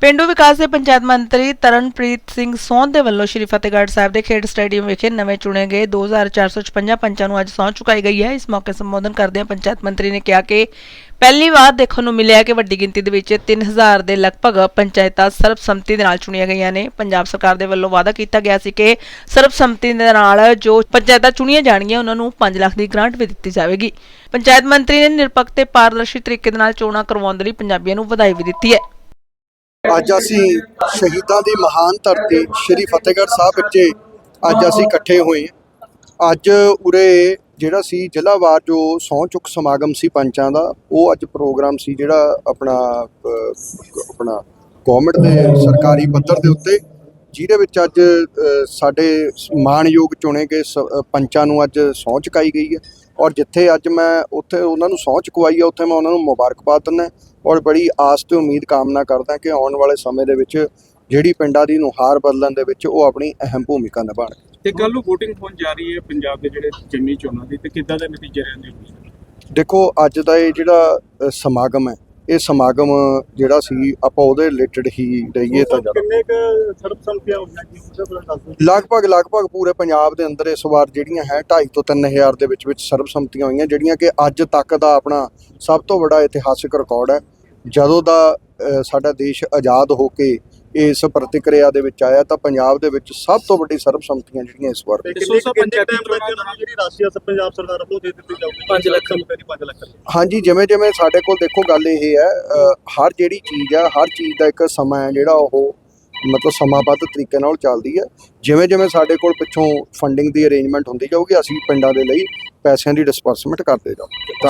ਪਿੰਡੂ ਵਿਕਾਸ ਦੇ ਪੰਚਾਇਤ ਮੰਤਰੀ ਤਰਨਪ੍ਰੀਤ ਸਿੰਘ ਸੋਹਣ ਦੇ ਵੱਲੋਂ ਸ਼੍ਰੀ ਫਤਿਹਗੜ੍ਹ ਸਾਹਿਬ ਦੇ ਖੇਡ ਸਟੇਡੀਅਮ ਵਿਖੇ ਨਵੇਂ ਚੁਣੇ ਗਏ 2456 ਪੰਚਾਂ ਨੂੰ ਅੱਜ ਸਹੁੰ ਚੁਕਾਈ ਗਈ ਹੈ। ਇਸ ਮੌਕੇ ਸੰਬੋਧਨ ਕਰਦਿਆਂ ਪੰਚਾਇਤ ਮੰਤਰੀ ਨੇ ਕਿਹਾ ਕਿ ਪਹਿਲੀ ਵਾਰ ਦੇਖਣ ਨੂੰ ਮਿਲਿਆ ਕਿ ਵੱਡੀ ਗਿਣਤੀ ਦੇ ਵਿੱਚ 3000 ਦੇ ਲਗਭਗ ਪੰਚਾਇਤਾਂ ਸਰਬਸੰਮਤੀ ਦੇ ਨਾਲ ਚੁਣੀਆਂ ਗਈਆਂ ਨੇ। ਪੰਜਾਬ ਸਰਕਾਰ ਦੇ ਵੱਲੋਂ ਵਾਅਦਾ ਕੀਤਾ ਗਿਆ ਸੀ ਕਿ ਸਰਬਸੰਮਤੀ ਦੇ ਨਾਲ ਜੋ ਪੰਚਾਇਤਾਂ ਚੁਣੀਆਂ ਜਾਣਗੀਆਂ, ਉਹਨਾਂ ਨੂੰ 5 ਲੱਖ ਦੀ ਗ੍ਰਾਂਟ ਵੀ ਦਿੱਤੀ ਜਾਵੇਗੀ। ਪੰਚਾਇਤ ਮੰਤਰੀ ਨੇ ਨਿਰਪੱਖ ਤੇ ਪਾਰਦਰਸ਼ੀ ਤਰੀਕੇ ਦੇ ਨਾਲ ਚੋਣਾਂ ਕਰਵਾਉਣ ਦੇ ਲਈ ਪੰਜਾਬੀਆਂ ਨੂੰ ਵਧਾਈ ਵੀ ਦਿੱਤੀ ਹੈ। ਅੱਜ ਅਸੀਂ ਸ਼ਹੀਦਾਂ ਦੀ ਮਹਾਨ ਧਰਤੀ ਸ਼੍ਰੀ ਫਤਿਹਗੜ੍ਹ ਸਾਹਿਬ ਵਿੱਚ ਅੱਜ ਅਸੀਂ ਇਕੱਠੇ ਹੋਏ ਅੱਜ ਉਰੇ ਜਿਹੜਾ ਸੀ ਜ਼ਿਲ੍ਹਾਵਾਰ ਜੋ ਸਹੁੰ ਚੁੱਕ ਸਮਾਗਮ ਸੀ ਪੰਚਾਂ ਦਾ, ਉਹ ਅੱਜ ਪ੍ਰੋਗਰਾਮ ਸੀ ਜਿਹੜਾ ਆਪਣਾ ਆਪਣਾ ਗਵਰਨਮੈਂਟ ਦੇ ਸਰਕਾਰੀ ਪੱਧਰ ਦੇ ਉੱਤੇ, ਜਿਹਦੇ ਵਿੱਚ ਅੱਜ ਸਾਡੇ ਮਾਣਯੋਗ ਚੁਣੇ ਗਏ ਸ- ਪੰਚਾਂ ਨੂੰ ਅੱਜ ਸਹੁੰ ਚੁਕਾਈ ਗਈ ਹੈ। ਔਰ ਜਿੱਥੇ ਅੱਜ ਮੈਂ ਉੱਥੇ ਉਹਨਾਂ ਨੂੰ ਸਹੁੰ ਚੁਕਵਾਈ ਹੈ ਉੱਥੇ ਮੈਂ ਉਹਨਾਂ ਨੂੰ ਮੁਬਾਰਕਬਾਦ ਦਿੰਦਾ ਔਰ ਬੜੀ ਆਸ ਤੇ ਉਮੀਦ ਕਾਮਨਾ ਕਰਦਾ ਕਿ ਆਉਣ ਵਾਲੇ ਸਮੇਂ ਦੇ ਵਿੱਚ ਜਿਹੜੀ ਪਿੰਡਾਂ ਦੀ ਨੁਹਾਰ ਬਦਲਣ ਦੇ ਵਿੱਚ ਉਹ ਆਪਣੀ ਅਹਿਮ ਭੂਮਿਕਾ ਨਿਭਾਉਣ। ਤੇ ਕੱਲ ਨੂੰ VOTING ਹੋਣ ਜਾ ਰਹੀ ਹੈ ਪੰਜਾਬ ਦੇ ਜਿਹੜੇ ਜਿਮਨੀ ਚੋਣਾਂ ਦੀ ਤੇ ਕਿੱਦਾਂ ਦੇ ਨਤੀਜੇ ਰਹਿੰਦੇ ਹੋਣਗੇ ਦੇਖੋ ਅੱਜ ਦਾ ਇਹ ਜਿਹੜਾ ਸਮਾਗਮ ਹੈ ਇਹ ਸਮਾਗਮ ਜਿਹੜਾ ਸੀ ਆਪਾਂ ਉਹਦੇ ਰਿਲੇਟਡ ਹੀ ਰਹੀਏ ਤਾਂ ਕਿੰਨੇ ਕ ਸਰਬਸੰਮਤੀਆਂ ਹੋਈਆਂ ਜੀ? ਉਹਦੇ ਲਗਭਗ ਲਗਭਗ ਪੂਰੇ ਪੰਜਾਬ ਦੇ ਅੰਦਰ ਇਸ ਵਾਰ ਜਿਹੜੀਆਂ ਹੈ 2.5 ਤੋਂ 3000 ਦੇ ਵਿੱਚ ਵਿੱਚ ਸਰਬਸੰਮਤੀਆਂ ਹੋਈਆਂ ਜਿਹੜੀਆਂ ਕਿ ਅੱਜ ਤੱਕ ਦਾ ਆਪਣਾ ਸਭ ਤੋਂ ਵੱਡਾ ਇਤਿਹਾਸਿਕ ਰਿਕਾਰਡ ਹੈ। ਜਦੋਂ ਦਾ ਸਾਡਾ ਦੇਸ਼ ਆਜ਼ਾਦ ਹੋ ਕੇ ਇਸ ਪ੍ਰਤੀਕਿਰਿਆ ਦੇ ਵਿੱਚ ਆਇਆ ਤਾਂ ਪੰਜਾਬ ਦੇ ਵਿੱਚ ਸਭ ਤੋਂ ਵੱਡੀ ਸਰਬਸੰਮਤੀਆਂ ਜਿਹੜੀਆਂ ਇਸ ਵਾਰ ਤੇ ਤੇ ਕਿੰਨੇ ਸੋ ਕਿੰਨੇ ਪੰਚਾਇਤੀ ਟਾਈਮ ਤੱਕ ਚੋਣਾਂ ਜਿਹੜੀ ਰਾਸ਼ੀ ਅਸ ਪੰਜਾਬ ਸਰਕਾਰ ਵੱਲੋਂ ਦੇ ਦਿੱਤੀ ਜਾਊਗੀ। 5 ਲੱਖ। ਰੁਪਏ ਦੀ 5 ਲੱਖ ਰੁਪਏ? ਹਾਂਜੀ ਜਿਵੇਂ ਜਿਵੇਂ ਸਾਡੇ ਕੋਲ ਦੇਖੋ ਗੱਲ ਇਹ ਹੈ ਹਰ ਜਿਹੜੀ ਚੀਜ਼ ਆ ਹਰ ਚੀਜ਼ ਦਾ ਇੱਕ ਸਮਾਂ ਹੈ ਜਿਹੜਾ ਉਹ ਮਤਲਬ ਸਮਾਬੱਧ ਤਰੀਕੇ ਨਾਲ ਚੱਲਦੀ ਹੈ। ਜਿਵੇਂ ਜਿਵੇਂ ਸਾਡੇ ਕੋਲ ਪਿੱਛੋਂ ਫੰਡਿੰਗ ਦੀ ਅਰੇਂਜਮੈਂਟ ਹੁੰਦੀ ਜਾਊਗੀ ਅਸੀਂ ਪਿੰਡਾਂ ਦੇ ਲਈ ਪੈਸਿਆਂ ਦੀ ਡਿਸਪਰਸਮੈਂਟ ਕਰਦੇ ਜਾਵਾਂਗੇ